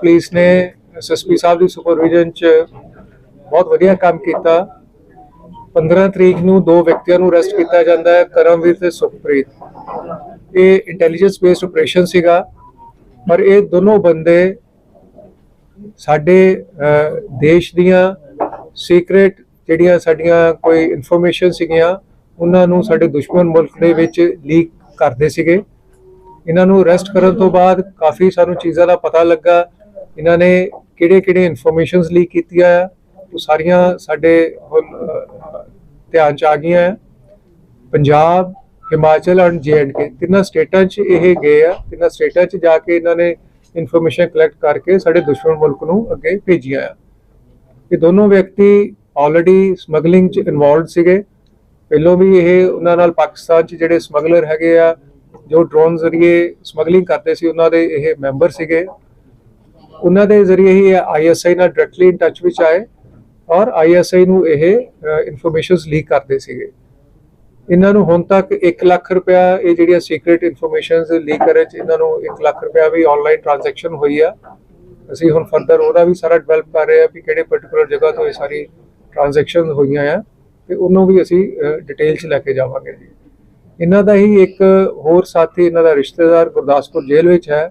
Police ਨੇ SSP ਸਾਹਿਬ ਦੀ supervision 'ਚ ਬਹੁਤ ਵਧੀਆ ਕੰਮ ਕੀਤਾ। 15 ਤਰੀਕ ਨੂੰ ਦੋ ਵਿਅਕਤੀਆਂ ਨੂੰ ਅਰੈਸਟ ਕੀਤਾ ਜਾਂਦਾ ਹੈ, ਕਰਮਵੀਰ ਤੇ ਸੁਖਪ੍ਰੀਤ। ਇਹ ਇੰਟੈਲੀਜੈਂਸ ਬੇਸਡ ਆਪਰੇਸ਼ਨ ਸੀਗਾ, ਪਰ ਇਹ ਦੋਨੋਂ ਬੰਦੇ ਸਾਡੇ ਦੇਸ਼ ਦੀਆਂ ਸੀਕ੍ਰੇਟ ਜਿਹੜੀਆਂ ਸਾਡੀਆਂ ਕੋਈ ਇਨਫੋਰਮੇਸ਼ਨ ਸੀਗੀਆਂ, ਉਹਨਾਂ ਨੂੰ ਸਾਡੇ ਦੁਸ਼ਮਣ ਮੁਲਕ ਦੇ ਵਿੱਚ ਲੀਕ ਕਰਦੇ ਸੀਗੇ। ਇਹਨਾਂ ਨੂੰ ਅਰੈਸਟ ਕਰਨ ਤੋਂ ਬਾਅਦ ਕਾਫੀ ਸਾਨੂੰ ਚੀਜ਼ਾਂ ਦਾ ਪਤਾ ਲੱਗਾ ਇਹਨਾਂ ਨੇ ਕਿਹੜੇ-ਕਿਹੜੇ ਇਨਫੋਰਮੇਸ਼ਨਸ ਲੀਕ ਕੀਤੀਆਂ ਆ, ਉਹ ਸਾਰੀਆਂ ਸਾਡੇ ਹੁਣ ਧਿਆਨ ਚ ਆ ਗਈਆਂ ਆ। ਪੰਜਾਬ, ਹਿਮਾਚਲ ਐਂਡ ਕੇ ਤਿੰਨਾਂ ਸਟੇਟਾਂ 'ਚ ਇਹ ਗਏ ਆ, ਤਿੰਨਾਂ ਸਟੇਟਾਂ 'ਚ ਜਾ ਕੇ ਇਹਨਾਂ ਨੇ ਇਨਫੋਰਮੇਸ਼ਨ ਕਲੈਕਟ ਕਰਕੇ ਸਾਡੇ ਦੁਸ਼ਮਣ ਮੁਲਕ ਨੂੰ ਅੱਗੇ ਭੇਜੀਆਂ ਆ। ਇਹ ਦੋਨੋਂ ਵਿਅਕਤੀ ਆਲਰੇਡੀ ਸਮਗਲਿੰਗ 'ਚ ਇਨਵੋਲਡ ਸੀਗੇ। ਪਹਿਲਾਂ ਵੀ ਇਹ ਉਹਨਾਂ ਨਾਲ ਪਾਕਿਸਤਾਨ 'ਚ ਜਿਹੜੇ ਸਮਗਲਰ ਹੈਗੇ ਆ, ਜੋ ਡਰੋਨ ਜ਼ਰੀਏ ਸਮਗਲਿੰਗ ਕਰਦੇ ਸੀ, ਉਹਨਾਂ ਦੇ ਇਹ ਮੈਂਬਰ ਸੀਗੇ। ਉਹਨਾਂ ਦੇ ਜ਼ਰੀਏ ਹੀ ਆਈਐਸਆਈ ਨਾਲ ਡਾਇਰੈਕਟਲੀ ਇਨ ਟੱਚ ਵਿੱਚ ਆਏ ਔਰ ਆਈਐਸਆਈ ਨੂੰ ਇਹ ਇਨਫੋਰਮੇਸ਼ਨਸ ਲੀਕ ਕਰਦੇ ਸੀਗੇ। ਇਹਨਾਂ ਨੂੰ ਹੁਣ ਤੱਕ 1 ਲੱਖ ਰੁਪਇਆ ਇਹ ਜਿਹੜੀਆਂ ਸੀਕ੍ਰੀਟ ਇਨਫੋਰਮੇਸ਼ਨਸ ਲੀਕ ਕਰੇ ਚ ਇਹਨਾਂ ਨੂੰ 1 ਲੱਖ ਰੁਪਇਆ ਵੀ ਆਨਲਾਈਨ ਟ੍ਰਾਂਜੈਕਸ਼ਨ ਹੋਈ ਆ। ਅਸੀਂ ਹੁਣ ਫਰਦਰ ਉਹਦਾ ਵੀ ਸਾਰਾ ਡਿਵੈਲਪ ਕਰ ਰਹੇ ਆ ਵੀ ਕਿਹੜੇ ਪਾਰਟਿਕੂਲਰ ਜਗ੍ਹਾ ਤੋਂ ਇਹ ਸਾਰੀ ਟ੍ਰਾਂਜੈਕਸ਼ਨ ਹੋਈਆਂ ਆ ਤੇ ਉਹਨੂੰ ਵੀ ਅਸੀਂ ਡਿਟੇਲ ਚ ਲੈ ਕੇ ਜਾਵਾਂਗੇ ਜੀ। ਇਹਨਾਂ ਦਾ ਹੀ ਇੱਕ ਹੋਰ ਸਾਥੀ, ਇਹਨਾਂ ਦਾ ਰਿਸ਼ਤੇਦਾਰ ਗੁਰਦਾਸਪੁਰ ਜੇਲ੍ਹ ਵਿੱਚ ਹੈ।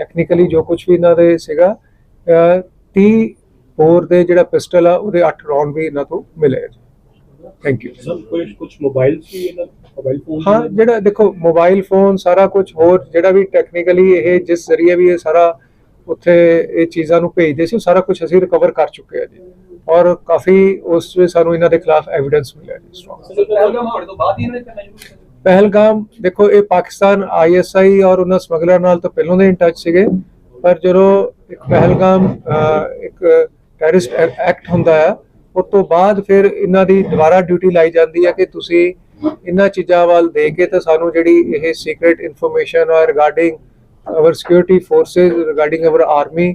ਟੈਕਨੀਕਲੀ ਜੋ ਕੁਝ ਵੀ ਇਹਨਾਂ ਦੇ ਸੀਗਾ ਅਹ 30 ਹੋਰ ਦੇ ਜਿਹੜਾ ਪਿਸਟਲ ਆ ਉਹਦੇ 8 ਰੌਂਡ ਵੀ ਇਹਨਾਂ ਤੋਂ ਮਿਲੇ ਥੈਂਕ ਯੂ ਸਰ ਕੋਈ ਕੁਝ ਮੋਬਾਈਲ ਸੀ ਇਹਨਾਂ ਮੋਬਾਈਲ ਫੋਨ ਹਾਂ ਜਿਹੜਾ ਦੇਖੋ ਮੋਬਾਈਲ ਫੋਨ ਸਾਰਾ ਕੁਝ ਹੋਰ ਜਿਹੜਾ ਵੀ ਟੈਕਨੀਕਲੀ ਇਹ ਜਿਸ ਜ਼ਰੀਏ ਵੀ ਇਹ ਸਾਰਾ ਉੱਥੇ ਇਹ ਚੀਜ਼ਾਂ ਨੂੰ ਭੇਜਦੇ ਸੀ ਸਾਰਾ ਕੁਝ ਅਸੀਂ ਰਿਕਵਰ ਕਰ ਚੁੱਕੇ ਆ ਜੀ। ਔਰ ਕਾਫੀ ਉਸ ਵਿੱਚ ਸਾਨੂੰ ਇਹਨਾਂ ਦੇ ਖਿਲਾਫ ਐਵੀਡੈਂਸ ਮਿਲਿਆ ਜੀ ਸਟਰੋਂਗ ਹੋਣ ਤੋਂ ਬਾਅਦ ਹੀ ਇਹਨਾਂ ਨੇ ਸ਼ੁਰੂ ਪਹਿਲਗਾਮ, ਦੇਖੋ ਇਹ ਪਾਕਿਸਤਾਨ ਆਈਐਸਆਈ ਔਰ ਉਹਨਾਂ ਸਮਗਲਰ ਨਾਲ ਤਾਂ ਪਹਿਲਾਂ ਦੇ ਇਨ ਟੱਚ ਸੀਗੇ, ਪਰ ਜਦੋਂ ਇੱਕ ਪਹਿਲਗਾਮ ਇੱਕ ਟੈਰਰਿਸਟ ਐਕਟ ਹੁੰਦਾ ਹੈ ਉਸ ਤੋਂ ਬਾਅਦ ਫਿਰ ਇਹਨਾਂ ਦੀ ਦੁਬਾਰਾ ਡਿਊਟੀ ਲਾਈ ਜਾਂਦੀ ਹੈ ਕਿ ਤੁਸੀਂ ਇਹਨਾਂ ਚੀਜ਼ਾਂ ਵੱਲ ਦੇ ਕੇ ਤਾਂ ਸਾਨੂੰ ਜਿਹੜੀ ਇਹ ਸੀਕ੍ਰੀਟ ਇਨਫੋਰਮੇਸ਼ਨ ਆ regarding our security forces regarding our army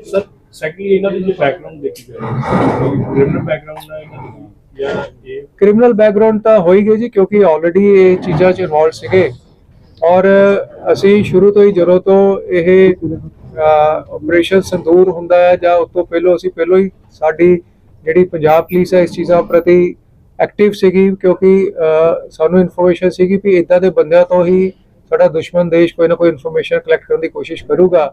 sir secondly ਇਹਨਾਂ ਦੀ ਜੋ ਬੈਕਗ੍ਰਾਉਂਡ ਦੇਖੀ ਜਾਏ ਕ੍ਰਿਮੀਨਲ ਬੈਕਗ੍ਰਾਉਂਡ ਹੈ ਇਹਨਾਂ ਦੀ ਜਾਂ ਇਹ ਕ੍ਰਿਮੀਨਲ ਬੈਕਗ੍ਰਾਉਂਡ ਤਾਂ ਹੋ ਹੀ ਗਈ ਜੀ, ਕਿਉਂਕਿ ਆਲਰੇਡੀ ਇਹ ਚੀਜ਼ਾਂ 'ਚ ਇਨਵੋਲਡ ਸੀਗੇ। ਔਰ ਅਸੀਂ ਸ਼ੁਰੂ ਤੋਂ ਹੀ ਜਦੋਂ ਤੋਂ ਇਹ ਆਪਰੇਸ਼ਨ ਸੰਦੂਰ ਹੁੰਦਾ ਹੈ ਜਾਂ ਉਸ ਤੋਂ ਪਹਿਲਾਂ ਅਸੀਂ ਪਹਿਲਾਂ ਹੀ ਸਾਡੀ ਜਿਹੜੀ ਪੰਜਾਬ ਪੁਲਿਸ ਹੈ, ਇਸ ਚੀਜ਼ਾਂ ਪ੍ਰਤੀ ਐਕਟਿਵ ਸੀਗੀ, ਕਿਉਂਕਿ ਸਾਨੂੰ ਇਨਫੋਰਮੇਸ਼ਨ ਸੀਗੀ ਵੀ ਇਦਾਂ ਦੇ ਬੰਦਿਆਂ ਤੋਂ ਹੀ ਸਾਡਾ ਦੁਸ਼ਮਣ ਦੇਸ਼ ਕੋਈ ਨਾ ਕੋਈ ਇਨਫੋਰਮੇਸ਼ਨ ਕਲੈਕਟ ਕਰਨ ਦੀ ਕੋਸ਼ਿਸ਼ ਕਰੂਗਾ।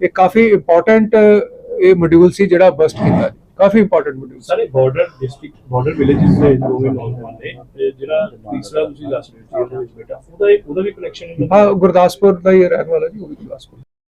ਇਹ ਕਾਫੀ ਇੰਪੋਰਟੈਂਟ ਇਹ ਮੋਡਿਊਲ ਸੀ ਜਿਹੜਾ ਬਸਟ ਕੀਤਾ ਕਾਫੀ ਇੰਪੋਰਟੈਂਟ ਮੋਡਿਊਲ ਸਾਰੇ ਬਾਰਡਰ ਡਿਸਟ੍ਰਿਕਟ ਬਾਰਡਰ ਵਿਲੇजेस ਦੇ ਦੋਵੇਂ ਨੌਜਵਾਨ ਨੇ ਜਿਹੜਾ ਤੀਸਰਾ ਤੁਸੀਂ ਦੱਸ ਰਹੇ ਸੀ ਉਹਦੇ ਵਿੱਚ ਬੇਟਾ ਉਹਦਾ ਇੱਕ ਉਹਦਾ ਵੀ ਕਨੈਕਸ਼ਨ ਹੈ? ਹਾਂ ਗੁਰਦਾਸਪੁਰ ਦਾ ਹੀ ਰਹਿਣ ਵਾਲਾ ਜੀ ਉਹ ਵੀ ਗੁਰਦਾਸਪੁਰ।